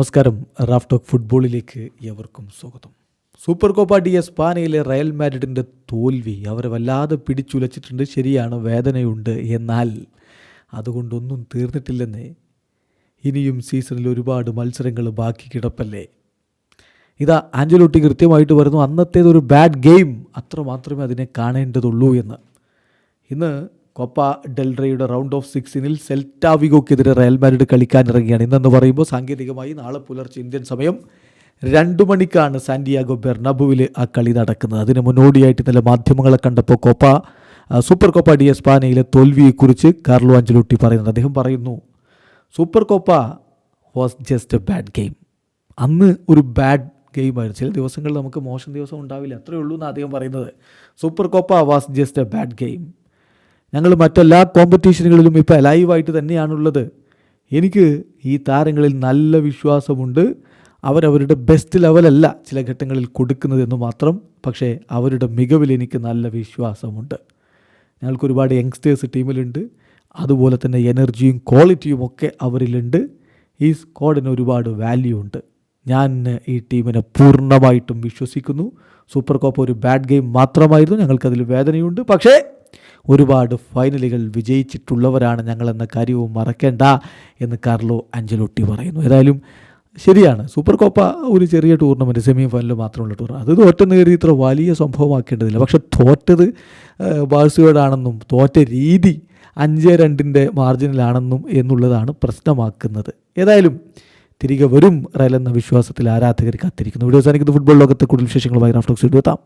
നമസ്കാരം. Raf talk ഫുട്ബോളിലേക്ക് എവർക്കും സ്വാഗതം. സൂപ്പർ കോപ്പ ഡി എസ് പാനയിലെ റയൽ മാഡ്രിഡിന്റെ തോൽവി അവരെ വല്ലാതെ പിടിച്ചുലച്ചിട്ടുണ്ട്. ശരിയാണ് വേദനയുണ്ട്. എന്നാൽ അതുകൊണ്ടൊന്നും തീർന്നിട്ടില്ലെന്നേ. ഇനിയും സീസണിൽ ഒരുപാട് മത്സരങ്ങൾ ബാക്കി കിടപ്പല്ലേ? ഇതാ ആഞ്ചലോട്ടി കൃത്യമായിട്ട് വരുന്നു. അന്നത്തേതൊരു ബാഡ് ഗെയിം. അത്ര മാത്രമേ അതിനെ കാണേണ്ടതുള്ളൂ എന്ന്. ഇന്ന് കൊപ്പ ഡെൽറയുടെ റൗണ്ട് ഓഫ് സിക്സിനിൽ സെൽറ്റാവിഗോക്കെതിരെ റയൽ മാഡ്രിഡ് കളിക്കാനിറങ്ങിയാണ് ഇന്നെന്ന് പറയുമ്പോൾ സാങ്കേതികമായി നാളെ പുലർച്ചെ ഇന്ത്യൻ സമയം രണ്ടു മണിക്കാണ് സാന്റിയാഗോ ബെർണബുവിൽ ആ കളി നടക്കുന്നത്. അതിന് മുന്നോടിയായിട്ട് ഇന്നലെ മാധ്യമങ്ങളെ കണ്ടപ്പോൾ കൊപ്പ സൂപ്പർ കോപ്പ ഡി എസ്പാനയിലെ തോൽവിയെക്കുറിച്ച് കാർലോ അഞ്ചലോട്ടി പറയുന്നത് അദ്ദേഹം പറയുന്നു Super Copa was just a bad game. അന്ന് ഒരു ബാഡ് ഗെയിമായിരുന്നു ചില ദിവസങ്ങളിൽ നമുക്ക് മോശം ദിവസം ഉണ്ടാവില്ല. അത്രയേ ഉള്ളൂ എന്നാണ് അദ്ദേഹം പറയുന്നത്. Super Copa was just a bad game. ഞങ്ങൾ മറ്റെല്ലാ കോമ്പറ്റീഷനുകളിലും ഇപ്പോൾ ലൈവായിട്ട് തന്നെയാണുള്ളത്. എനിക്ക് ഈ താരങ്ങളിൽ നല്ല വിശ്വാസമുണ്ട്. അവരവരുടെ ബെസ്റ്റ് ലെവലല്ല ചില ഘട്ടങ്ങളിൽ കൊടുക്കുന്നതെന്ന് മാത്രം പക്ഷേ അവരുടെ മികവിൽ എനിക്ക് നല്ല വിശ്വാസമുണ്ട്. ഞങ്ങൾക്ക് ഒരുപാട് യങ്സ്റ്റേഴ്സ് ടീമിലുണ്ട്. അതുപോലെ തന്നെ എനർജിയും ക്വാളിറ്റിയും ഒക്കെ അവരിലുണ്ട്. ഈ സ്ക്വാഡിന് ഒരുപാട് വാല്യൂ ഉണ്ട്. ഞാൻ ഈ ടീമിനെ പൂർണമായിട്ടും വിശ്വസിക്കുന്നു. സൂപ്പർ കോപ്പ് ഒരു ബാഡ് ഗെയിം മാത്രമായിരുന്നു. ഞങ്ങൾക്കതിൽ വേദനയുണ്ട്. പക്ഷേ ഒരുപാട് ഫൈനലുകൾ വിജയിച്ചിട്ടുള്ളവരാണ് ഞങ്ങളെന്ന കാര്യവും മറക്കേണ്ട എന്ന് കാർലോ അഞ്ചലോട്ടി പറയുന്നു. ഏതായാലും ശരിയാണ്. സൂപ്പർ കോപ്പ ഒരു ചെറിയ ടൂർണമെന്റ് സെമി ഫൈനൽ മാത്രമുള്ള ടൂർ അത് തോറ്റെന്ന് കരുതി ഇത്ര വലിയ സംഭവമാക്കേണ്ടതില്ല. പക്ഷെ തോറ്റത് ബാഴ്സയോടാണെന്നും തോറ്റ രീതി അഞ്ച് രണ്ടിന്റെ മാർജിനിലാണെന്നും എന്നുള്ളതാണ് പ്രശ്നമാക്കുന്നത്. ഏതായാലും തിരികെ വരും റയൽ എന്ന വിശ്വാസത്തിൽ ആരാധകർ കാത്തിരിക്കുന്നു. വീഡിയോ സാധിക്കുന്ന ഫുട്ബോൾ ലോകത്തെ കൂടുതൽ വിശേഷങ്ങളുമായി റാഫ്റ്റോക്സ് എത്താം.